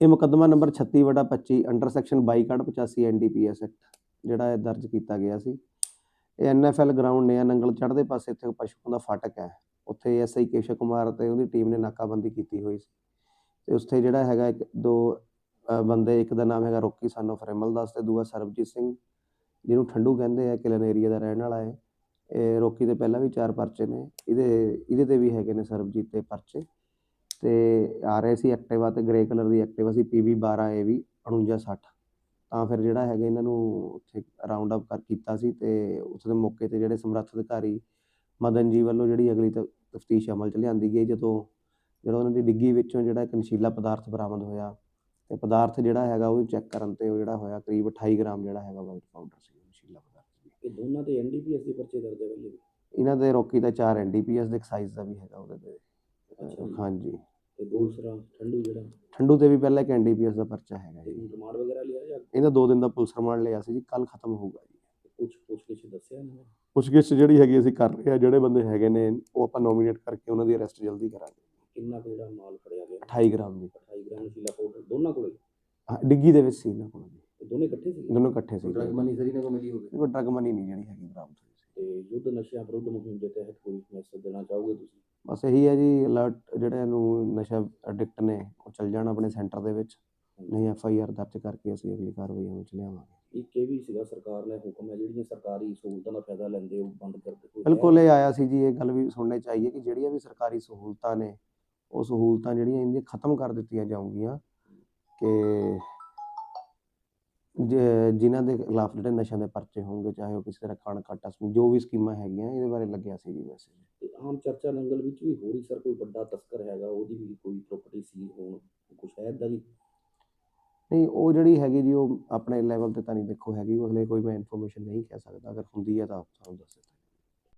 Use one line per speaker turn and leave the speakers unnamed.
ਇਹ ਮੁਕੱਦਮਾ ਨੰਬਰ 36 ਵਟਾ 25 ਅੰਡਰ ਸੈਕਸ਼ਨ 22 ਕਾਰਡ 85 ਐਨਡੀਪੀਐਸ ਐਕਟ, ਜਿਹੜਾ ਇਹ ਦਰਜ ਕੀਤਾ ਗਿਆ ਸੀ। ਇਹ ਐਨਐਫਐਲ ਗਰਾਊਂਡ ਨੇ, ਨੰਗਲ ਚੜ੍ਹਦੇ ਪਾਸੇ ਇੱਥੇ ਪਸ਼ੂਆਂ ਦਾ ਫਾਟਕ ਹੈ। ਉੱਥੇ ਐਸਆਈ ਕੇਸ਼ਵ ਕੁਮਾਰ ਤੇ ਉਹਦੀ ਟੀਮ ਨੇ ਨਾਕਾਬੰਦੀ ਕੀਤੀ ਹੋਈ ਸੀ। ਤੇ ਉੱਥੇ ਜਿਹੜਾ ਹੈਗਾ ਇੱਕ, ਦੋ ਬੰਦੇ, ਇੱਕ ਦਾ ਨਾਮ ਹੈਗਾ ਰੋਕੀ ਸਨ of ਦਾਸ ਤੇ ਦੂਆ ਸਰਬਜੀਤ ਸਿੰਘ, ਜਿਹਨੂੰ ਠੰਡੂ ਕਹਿੰਦੇ ਆ, ਕਿਲਨ ਏਰੀਆ ਦਾ ਰਹਿਣ ਵਾਲਾ ਹੈ। ਇਹ ਰੋਕੀ ਦੇ ਪਹਿਲਾਂ ਵੀ ਚਾਰ ਪਰਚੇ ਨੇ। ਇਹਦੇ ਇਹਦੇ ਤੇ ਵੀ ਹੈਗੇ ਨੇ ਸਰਬਜੀਤ ਤੇ ਪਰਚੇ। ਤੇ ਆ ਰਹੇ ਸੀ ਐਕਟਿਵਾ ਤੇ ਗ੍ਰੇ ਕਲਰ ਦੀ ਐਕਟਿਵਾ ਸੀ PB 12 AV 4960 ਤਾਂ ਫਿਰ ਜਿਹੜਾ ਹੈਗਾ ਇਹਨਾਂ ਨੂੰ ਉੱਥੇ ਰਾਉਂਡ ਅਪ ਕਰ ਕੀਤਾ ਸੀ ਤੇ ਉਸ ਦੇ ਮੌਕੇ ਤੇ ਜਿਹੜੇ ਸਮਰੱਥ ਅਧਿਕਾਰੀ ਮਦਨ ਜੀ ਵੱਲੋਂ ਜਿਹੜੀ ਅਗਲੀ ਤਫਤੀਸ਼ ਅਮਲ ਚ ਲਿਆਂਦੀ ਗਈ ਜਦੋਂ ਜਦੋਂ ਉਹਨਾਂ ਦੀ ਡਿੱਗੀ ਵਿੱਚੋਂ ਜਿਹੜਾ ਇੱਕ ਨਸ਼ੀਲਾ ਪਦਾਰਥ ਬਰਾਮਦ ਹੋਇਆ ਤੇ ਪਦਾਰਥ ਜਿਹੜਾ ਹੈਗਾ ਉਹ ਚੈੱਕ ਕਰਨ ਤੇ ਉਹ ਜਿਹੜਾ ਹੋਇਆ ਕਰੀਬ 28 ਗ੍ਰਾਮ ਜਿਹੜਾ ਹੈਗਾ ਵਾਈਟ ਪਾਊਡਰ ਸੀ ਨਸ਼ੀਲਾ ਪਦਾਰਥ
ਇਹ ਦੋਨਾਂ ਤੇ ਐਨਡੀਪੀਐਸ ਦੇ ਪਰਚੇ ਦਰਜ ਹੈ ਪਹਿਲੇ
ਇਹਨਾਂ ਦੇ ਰੋਕੀ ਦਾ 4 ਐਨਡੀਪੀਐਸ ਦੇ ਐਕਸਾਈਜ਼ ਦਾ ਵੀ ਹੈਗਾ ਉਹਦੇ ਤੇ। ਹਾਂਜੀ।
ਤੇ ਦੂਸਰਾ ਠੰਡੂ ਜਿਹੜਾ।
ਠੰਡੂ ਤੇ ਵੀ ਪਹਿਲਾਂ ਇੱਕ ਐਨਡੀਪੀਐਸ ਦਾ ਪਰਚਾ ਹੈਗਾ ਜੀ।
ਰਿਮਾਂਡ ਵਗੈਰਾ ਲਿਆ ਜਾਂ?
ਇਹਦਾ 2 ਦਿਨ ਦਾ ਪੁਲਿਸ ਰਿਮਾਂਡ ਲਿਆ ਸੀ ਜੀ ਕੱਲ ਖਤਮ ਹੋਊਗਾ ਜੀ।
ਕੁਝ ਪੁੱਛ ਕੇ ਦੱਸਿਆ ਇਹਨਾਂ ਨੇ?
ਪੁੱਛਗਿੱਛ ਜਿਹੜੀ ਹੈਗੀ ਅਸੀਂ ਕਰ ਰਹੇ ਆ ਜਿਹੜੇ ਬੰਦੇ ਹੈਗੇ ਨੇ ਉਹ ਆਪਾਂ ਨੋਮੀਨੇਟ ਕਰਕੇ ਉਹਨਾਂ ਦੀ ਅਰੈਸਟ ਜਲਦੀ ਕਰਾਂਗੇ।
ਕਿੰਨਾ ਕੁ ਜਿਹੜਾ ਮਾਲ ਫੜਿਆ ਗਿਆ?
28 ਗ੍ਰਾਮ ਦੀ
28 ਗ੍ਰਾਮ ਨਸ਼ੀਲਾ ਪਾਊਡਰ ਦੋਨਾਂ ਕੋਲੇ
ਹਾਂ, ਡਿੱਗੀ ਦੇ ਵਿੱਚ ਸੀ ਇਹਨਾਂ ਕੋਲ ਜੀ।
ਦੋਨੇ ਇਕੱਠੇ ਸੀ?
ਦੋਨੋਂ ਇਕੱਠੇ ਸੀ।
ਡਰਗ ਮਨੀ ਸਰੀ ਨੇ ਕੋ ਮਿਲੀ ਹੋਵੇ?
ਕੋਈ ਡਰਗ ਮਨੀ ਨਹੀਂ ਜਿਹੜੀ ਹੈਗੀ ਬਰਾਮਦ
ਯੁੱਧ ਨਸ਼ਿਆਂ ਵਿਰੁੱਧ ਮੁਹਿੰਮ ਦੇ ਤਹਿਤ ਕੋਈ ਮੈਸੇਜ ਦੇਣਾ ਚਾਹੋਗੇ ਤੁਸੀਂ?
ਬਸ ਇਹੀ ਹੈ ਜੀ ਅਲਰਟ ਜਿਹੜੇ ਨੂੰ ਨਸ਼ਾ ਐਡਿਕਟ ਨੇ ਉਹ ਚੱਲ ਜਾਣ ਆਪਣੇ ਸੈਂਟਰ ਦੇ ਵਿੱਚ। ਨਹੀਂ ਐਫ ਆਈ ਆਰ ਦਰਜ ਕਰਕੇ ਅਸੀਂ ਅਗਲੀ ਕਾਰਵਾਈ ਅਮਲ ਚ ਲਿਆਵਾਂਗੇ।
ਇੱਕ ਇਹ ਵੀ ਸੀਗਾ ਸਰਕਾਰ ਨੇ ਹੁਕਮ ਹੈ ਜਿਹੜੀਆਂ ਸਰਕਾਰੀ ਸਹੂਲਤਾਂ ਦਾ ਫਾਇਦਾ ਲੈਂਦੇ ਉਹ ਬੰਦ ਕਰ ਦਿੱਤੇ?
ਬਿਲਕੁਲ ਇਹ ਆਇਆ ਸੀ ਜੀ ਇਹ ਗੱਲ ਵੀ ਸੁਣਨੇ ਚਾਹੀਏ ਕਿ ਜਿਹੜੀਆਂ ਵੀ ਸਰਕਾਰੀ ਸਹੂਲਤਾਂ ਨੇ ਉਹ ਸਹੂਲਤਾਂ ਜਿਹੜੀਆਂ ਇਹਦੀਆਂ ਖਤਮ ਕਰ ਦਿੱਤੀਆਂ ਜਾਊਗੀਆਂ ਕਿ ਜਿਨ੍ਹਾਂ ਦੇ ਖਿਲਾਫ ਜਿਹੜੇ ਨਸ਼ਿਆਂ ਦੇ ਪਰਚੇ ਹੋਣਗੇ ਚਾਹੇ ਉਹ ਕਿਸੇ ਤਰ੍ਹਾਂ ਕਣਕ ਆਟਾ ਸਮੂਹ ਜੋ ਵੀ ਸਕੀਮਾਂ ਹੈਗੀਆਂ ਇਹਦੇ ਬਾਰੇ ਲੱਗਿਆ ਸੀ ਜੀ ਮੈਸੇਜ
ਆਮ ਚਰਚਾ ਨੰਗਲ ਵਿੱਚ ਵੀ ਹੋ ਰਹੀ ਸਰ ਕੋਈ ਵੱਡਾ ਤਸਕਰ ਹੈਗਾ ਉਹਦੀ ਵੀ ਕੋਈ ਪ੍ਰਾਪਰਟੀ ਸੀ ਹੋਣ ਕੁਛ ਹੈ ਏਦਾਂ ਦੀ?
ਨਹੀਂ ਉਹ ਜਿਹੜੀ ਹੈਗੀ ਜੀ ਉਹ ਆਪਣੇ ਲੈਵਲ ਤੇ ਤਾਂ ਨਹੀਂ ਦੇਖੋ ਹੈਗੀ ਉਹ ਅਗਲੇ ਕੋਈ ਮੈਂ ਇਨਫੋਰਮੇਸ਼ਨ ਨਹੀਂ ਕਹਿ ਸਕਦਾ ਅਗਰ ਹੁੰਦੀ ਹੈ ਤਾਂ ਆਪ ਤੁਹਾਨੂੰ ਦੱਸ ਦਿੱਤਾ